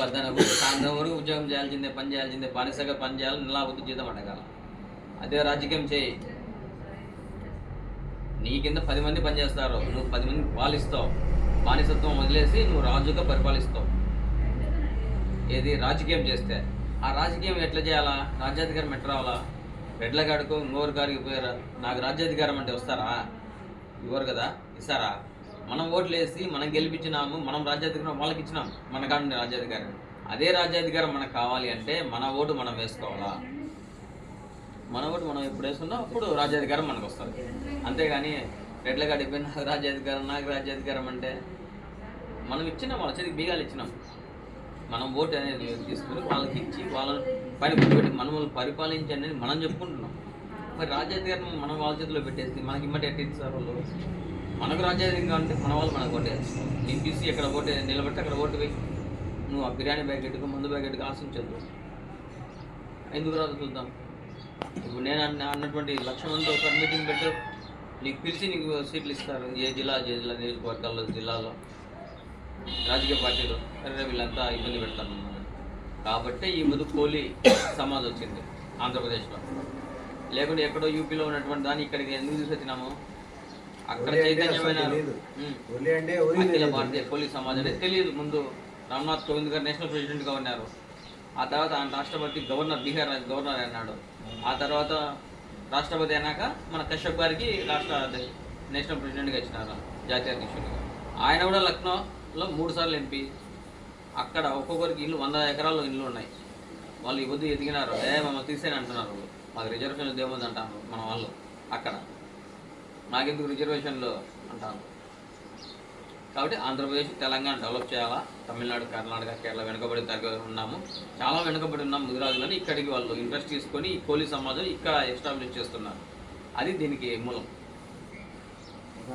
పద్దన సాయంత్రం వరకు ఉద్యోగం చేయాల్సిందే పని చేయాల్సిందే. బానిసగా పని చేయాలి నెలా వద్దు జీతం అడగాల. అదే రాజకీయం చేయి. నీ కింద పది మంది పనిచేస్తారు నువ్వు పది మంది పాలిస్తావు. బానిసత్వం వదిలేసి నువ్వు రాజుగా పరిపాలిస్తావు. ఏది రాజకీయం చేస్తే. ఆ రాజకీయం ఎట్లా చేయాలా? రాజ్యాధికారం ఎట్లా రావాలా? రెడ్ల నోరు గారికి పోయారా? నాకు రాజ్యాధికారం అంటే వస్తారా? ఇవ్వరు కదా? ఇస్తారా? మనం ఓట్లు వేసి మనం గెలిపించినాము మనం రాజ్యాధికారం వాళ్ళకి ఇచ్చినాం మన కాని రాజ్యాధికారం. అదే రాజ్యాధికారం మనకు కావాలి అంటే మన ఓటు మనం వేసుకోవాలా? మన ఓటు మనం ఎప్పుడు వేసుకున్నా అప్పుడు రాజ్యాధికారం మనకు వస్తుంది. అంతేగాని రెడ్ల గడిపోయి నాకు రాజ్యాధికారం నాకు రాజ్యాధికారం అంటే మనం ఇచ్చినాం వాళ్ళ చేతికి బీగాలు ఇచ్చినాం. మనం ఓటు అనేది తీసుకుని వాళ్ళకి ఇచ్చి వాళ్ళని పైన కూర్చోబెట్టి మనల్ని పరిపాలించండి మనం చెప్పుకుంటున్నాం. మరి రాజ్యాధికారం మనం వాళ్ళ చేతిలో పెట్టేసి మనకి ఇమ్మటి ఎట్టి ఇస్తారు వాళ్ళు? మనకు రాజ్యాంగం అంటే మన వాళ్ళు మనకు ఓటు వేస్తాం నేను తీసి ఎక్కడ ఓటు నిలబెట్టి అక్కడ ఓటు వేయి. నువ్వు ఆ బిర్యానీ ప్యాకెట్కు మందు ప్యాకెట్కి ఆశించద్దు. ఎందుకు రాదు చూద్దాం. ఇప్పుడు నేను అన్న అన్నటువంటి లక్ష మంది ఒక మీటింగ్ పెట్టు. నీకు పిలిచి నీకు సీట్లు ఇస్తారు. ఏ జిల్లా ఏ జిల్లా నియోజకవర్గాల్లో జిల్లాలో. రాజకీయ పార్టీలు. సరే వీళ్ళంతా ఇబ్బంది పెడతారు కాబట్టి ఈ ముందు కోహ్లీ సమాజ్ వచ్చింది ఆంధ్రప్రదేశ్లో. లేకుంటే ఎక్కడో యూపీలో ఉన్నటువంటి దాన్ని ఇక్కడికి ఎందుకు తీసుకొచ్చినాము? అక్కడ చైతన్యమైన అఖిల. భారతీయ పోలీస్ సమాజ్ అనేది తెలియదు ముందు రామ్నాథ్ కోవింద్ గారు నేషనల్ ప్రెసిడెంట్గా ఉన్నారు. ఆ తర్వాత ఆయన రాష్ట్రపతి గవర్నర్ బీహార్ గవర్నర్ అన్నాడు. ఆ తర్వాత రాష్ట్రపతి అయినాక మన కశ్యప్ గారికి రాష్ట్ర నేషనల్ ప్రెసిడెంట్గా ఇచ్చినారు జాతీయ అధ్యక్షుడిగా. ఆయన కూడా లక్నోలో మూడు సార్లు ఎంపీ. అక్కడ ఒక్కొక్కరికి ఇల్లు వంద ఎకరాల్లో ఇల్లు ఉన్నాయి. వాళ్ళు పొద్దు ఎదిగినారు. ఏ మమ్మల్ని తీసేని అంటున్నారు. మాకు రిజర్వేషన్ దేముంది అంటారు మన వాళ్ళు అక్కడ. నాకెందుకు రిజర్వేషన్లు అంటాను కాబట్టి ఆంధ్రప్రదేశ్ తెలంగాణ డెవలప్ చేయాలా? తమిళనాడు కర్ణాటక కేరళ వెనుకబడి తగ్గ ఉన్నాము. చాలా వెనుకబడి ఉన్నాం ముదిరాజులని ఇక్కడికి వాళ్ళు ఇంట్రెస్ట్ తీసుకొని ఈ కోలీ సమాజం ఇక్కడ ఎస్టాబ్లిష్ చేస్తున్నారు. అది దీనికి మూలం.